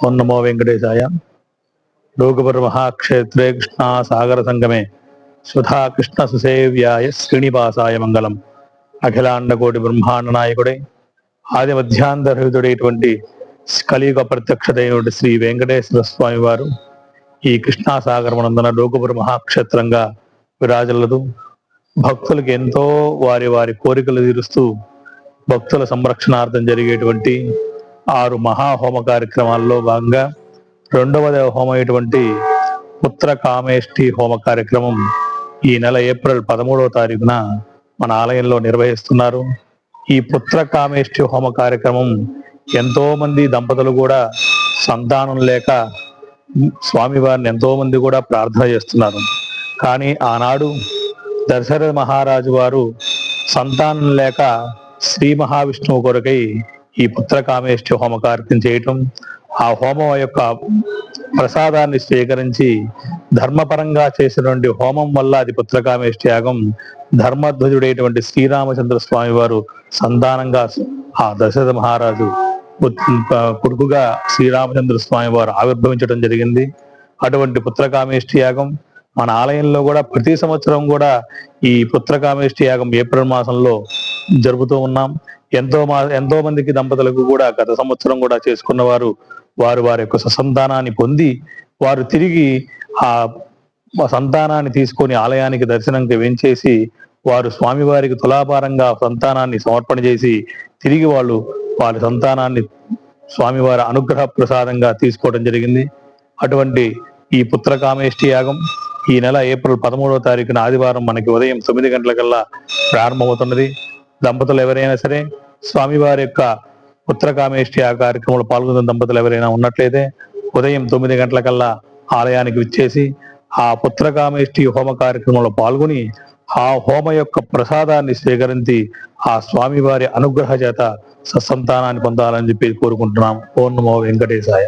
ఓం నమో వెంకటేశాయ. లోకపుర మహాక్షేత్రే కృష్ణా సాగర సంగమే సుధా కృష్ణ సుసేవ్యాయ శ్రీనివాసాయ మంగళం. అఖిలాండకోటి బ్రహ్మాండ నాయకుడే ఆది మధ్యాంతరహితుడైనటువంటి కలియుగ ప్రత్యక్షదైనటువంటి శ్రీ వెంకటేశ్వర స్వామి వారు ఈ కృష్ణాసాగరమునందున లోకపుర మహాక్షేత్రంగా విరాజలదు భక్తులకు ఎంతో వారి వారి కోరికలు తీరుస్తూ భక్తుల సంరక్షణార్థం జరిగేటువంటి ఆరు మహాహోమ కార్యక్రమాల్లో భాగంగా రెండవది హోమం అయినటువంటి పుత్ర కామేష్టి హోమ కార్యక్రమం ఈ నెల ఏప్రిల్ పదమూడవ తారీఖున మన ఆలయంలో నిర్వహిస్తున్నారు. ఈ పుత్ర కామేష్టి హోమ కార్యక్రమం ఎంతో మంది దంపతులు కూడా సంతానం లేక స్వామివారిని ఎంతో మంది కూడా ప్రార్థన చేస్తున్నారు. కానీ ఆనాడు దశరథ మహారాజు వారు సంతానం లేక శ్రీ మహావిష్ణువు కొరకై ఈ పుత్ర కామేష్టి హోమ కార్యక్రమం చేయటం ఆ హోమం యొక్క ప్రసాదాన్ని స్వీకరించి ధర్మపరంగా చేసినటువంటి హోమం వల్ల అది పుత్రకామేష్టి యాగం ధర్మధ్వజుడైనటువంటి శ్రీరామచంద్ర స్వామి వారు సంతానంగా ఆ దశరథ మహారాజు కొడుకుగా శ్రీరామచంద్ర స్వామి వారు ఆవిర్భవించడం జరిగింది. అటువంటి పుత్రకామేష్టి యాగం మన ఆలయంలో కూడా ప్రతి సంవత్సరం కూడా ఈ పుత్రకామేష్టి యాగం ఏప్రిల్ మాసంలో జరుపుతూ ఉన్నాం. ఎంతో మా ఎంతో మందికి దంపతులకు కూడా గత సంవత్సరం కూడా చేసుకున్న వారు వారు వారి యొక్క సంతానాన్ని పొంది వారు తిరిగి ఆ సంతానాన్ని తీసుకొని ఆలయానికి దర్శనంకి వెంచేసి వారు స్వామివారికి తులాభారంగా సంతానాన్ని సమర్పణ చేసి తిరిగి వాళ్ళు వారి సంతానాన్ని స్వామివారి అనుగ్రహ ప్రసాదంగా తీసుకోవడం జరిగింది. అటువంటి ఈ పుత్రకామేష్టి యాగం ఈ నెల ఏప్రిల్ పదమూడవ తారీఖున ఆదివారం మనకి ఉదయం తొమ్మిది గంటలకల్లా ప్రారంభమవుతున్నది. దంపతులు ఎవరైనా సరే స్వామివారి యొక్క ఉత్తరకామేష్టి ఆ కార్యక్రమంలో పాల్గొన్న దంపతులు ఎవరైనా ఉన్నట్లయితే ఉదయం తొమ్మిది గంటలకల్లా ఆలయానికి విచ్చేసి ఆ పుత్రకామేష్టి హోమ కార్యక్రమంలో పాల్గొని ఆ హోమ యొక్క ప్రసాదాన్ని స్వీకరించి ఆ స్వామివారి అనుగ్రహ చేత సత్సంతానాన్ని పొందాలని చెప్పి కోరుకుంటున్నాం. ఓ నమో వెంకటేశాయ.